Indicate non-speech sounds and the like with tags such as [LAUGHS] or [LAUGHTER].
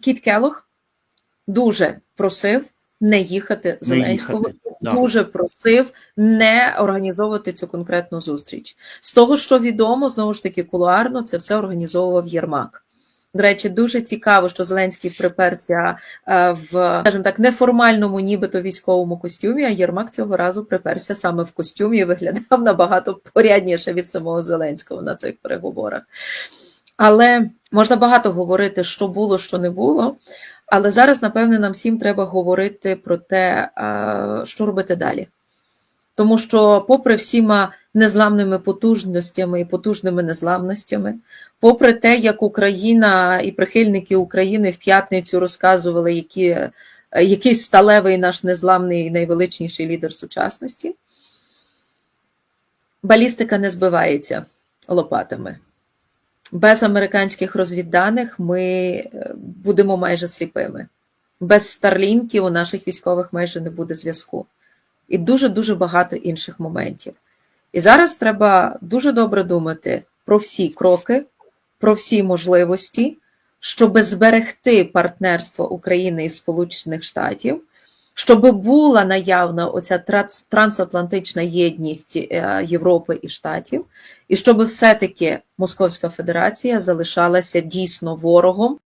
Кіт Келох дуже просив не їхати Зеленського, їхати, да. дуже просив не організовувати цю конкретну зустріч. З того, що відомо, знову ж таки, кулуарно це все організовував Єрмак. До речі, дуже цікаво, що Зеленський приперся е, в, скажімо так, неформальному, нібито військовому костюмі, а Єрмак цього разу приперся саме в костюмі і виглядав [LAUGHS] набагато порядніше від самого Зеленського на цих переговорах. Але можна багато говорити, що було, що не було. Але зараз, напевне, нам всім треба говорити про те, що робити далі. Тому що, попри всіма незламними потужностями і потужними незламностями, попри те, як Україна і прихильники України в п'ятницю розказували, які, який сталевий наш незламний найвеличніший лідер сучасності, балістика не збивається лопатами. Без американських розвідданих ми е, будемо майже сліпими. Без старлінків у наших військових майже не буде зв'язку. І дуже-дуже багато інших моментів. І зараз треба дуже добре думати про всі кроки, про всі можливості, щоб зберегти партнерство України і Сполучених Штатів, щоб була наявна оця транс- трансатлантична єдність е, Європи і Штатів, і щоб все-таки Московська Федерація залишалася дійсно ворогом